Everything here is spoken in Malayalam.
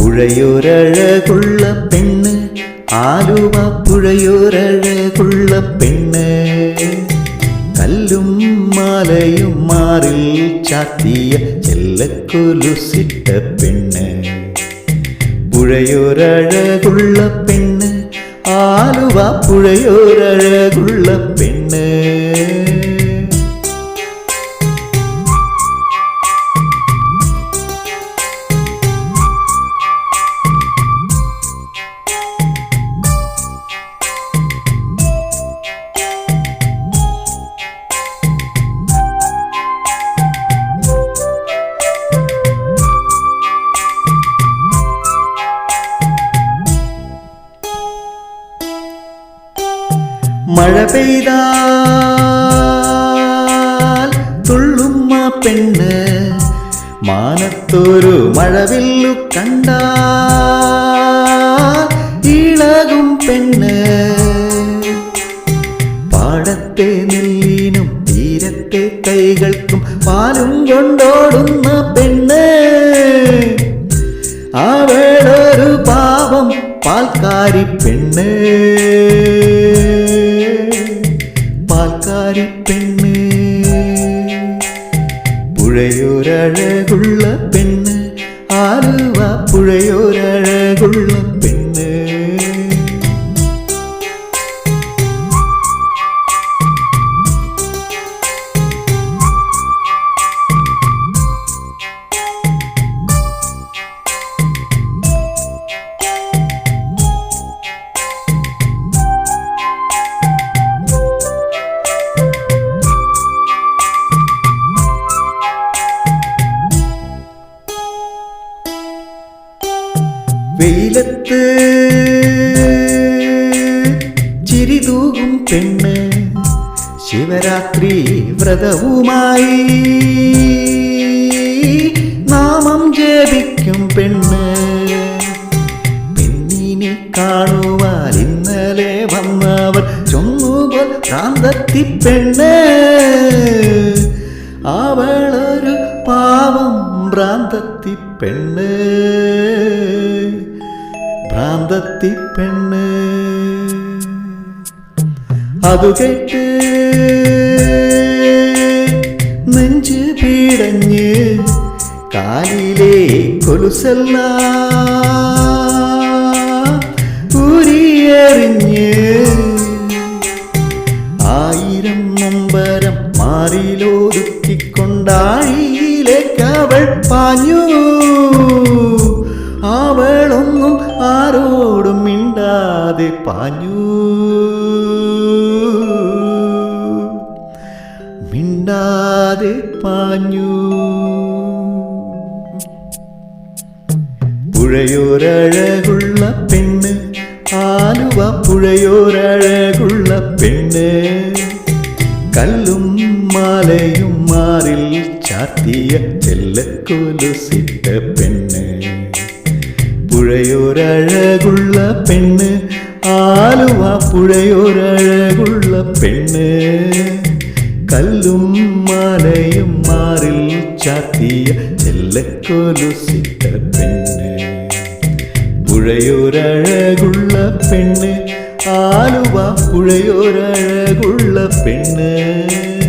പുഴയൊരഴകുള്ള പെണ്ണ്. ആലുവ പുഴയൊരഴകുള്ള പെണ്ണ്. കല്ലും മാലയും മാറിൽ ചാത്തിയ ചെല്ലക്കൊലുസിട്ട പെണ്ണ്. പുഴയൊരഴകുള്ള പെണ്ണ്. ആലുവ പുഴയൊരഴകുള്ള പെണ്ണ്. മഴ പെയ്താൽ തുള്ളുമ്മ പെണ്ണ് മാനത്തൊരു മഴവില്ലു കണ്ട ഇളകും പെണ്ണ്. പാടത്തെ നെല്ലിനും തീരത്തെ കൈകൾക്കും പാലും കൊണ്ടോടുന്ന പെണ്ണ്. അവളൊരു പാവം പാൽക്കാരി പെണ്ണ്. വെയിലത്ത് ചിരിതൂകും പെണ്ണ് ശിവരാത്രി വ്രതവുമായി നാമം ജപിക്കും പെണ്ണ്. പെണ്ണിനെ കാണുവാൻ ഇന്നലെ വന്നവർ ചൊന്നുപോൽ കാന്തത്തി പെണ്ണ്. അവളൊരു പാവം ഭ്രാന്തത്തി പെണ്ണ്. ഭ്രാന്തത്തി പെണ്ണ് അതു കേട്ട് നെഞ്ച് പീടഞ്ഞ് കാലിലെ കൊലുസല്ല. ഊരിയെറിഞ്ഞ് ആയിരം നമ്പരം മാറിയിലൊതുക്കിക്കൊണ്ടായിലേക്ക് അവൾ പാഞ്ഞു. അവളൊന്നും ആരോടും മിണ്ടാതെ പാഞ്ഞു. മിണ്ടാതെ പാഞ്ഞു. പുഴയോരഴകുള്ള പെണ്ണ് ആലുവ പുഴയോരഴകുള്ള പെണ്ണ്. കല്ലും മാലയും മാറിൽ ചാത്തിയ ചെല്ലക്കൊലുസിട്ട പെണ്ണ്. പുഴയോരഴകുള്ള പെണ്ണ്. ആലുവ പുഴയോരഴകുള്ള പെണ്ണ്. കല്ലും മാലയും മാറിൽ ചാത്തിയ ചെല്ലക്കൊലുസിട്ട പെണ്ണ്. പുഴയോരഴകുള്ള പെണ്ണ്. ആലുവ പുഴയോരഴകുള്ള പെണ്ണ്.